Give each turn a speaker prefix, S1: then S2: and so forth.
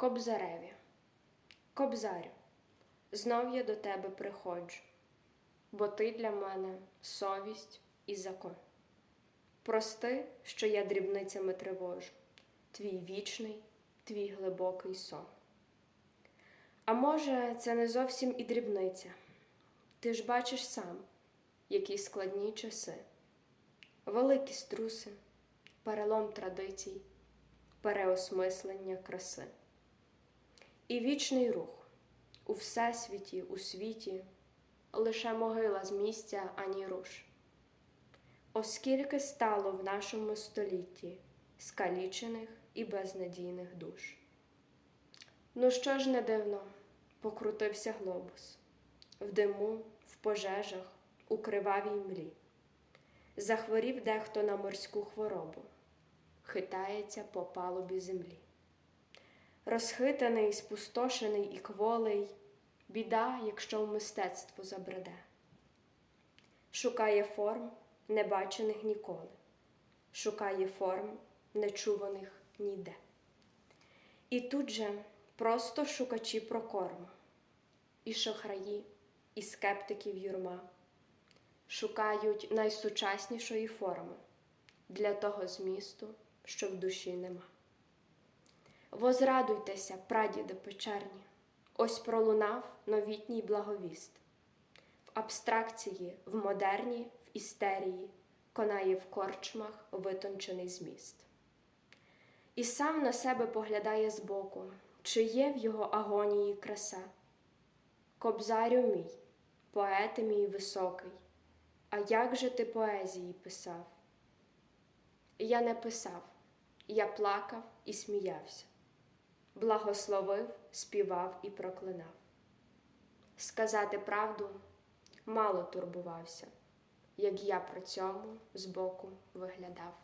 S1: Кобзареві. Кобзарю, знов я до тебе приходжу, бо ти для мене совість і закон. Прости, що я дрібницями тривожу, твій вічний, твій глибокий сон. А може, це не зовсім і дрібниця. Ти ж бачиш сам, які складні часи, великі струси, перелом традицій, переосмислення краси. І вічний рух у всесвіті, у світі, лише могила з місця ані руш. Оскільки стало в нашому столітті скалічених і безнадійних душ. Ну що ж не дивно, покрутився глобус в диму, в пожежах, у кривавій млі. Захворів дехто на морську хворобу, хитається по палубі землі. Розхитаний, спустошений і кволий, біда, якщо в мистецтво забреде. Шукає форм, небачених ніколи, шукає форм, нечуваних ніде. І тут же просто шукачі прокорму, і шахраї, і скептиків юрма шукають найсучаснішої форми для того змісту, що в душі нема. Возрадуйтеся, прадіди печерні, ось пролунав новітній благовіст. В абстракції, в модерні, в істерії конає в корчмах витончений зміст. І сам на себе поглядає збоку, чи є в його агонії краса. Кобзарю мій, поете мій високий, а як же ти поезії писав? Я не писав, я плакав і сміявся, благословив, співав і проклинав. Сказати правду мало турбувався, як я при цьому збоку виглядав.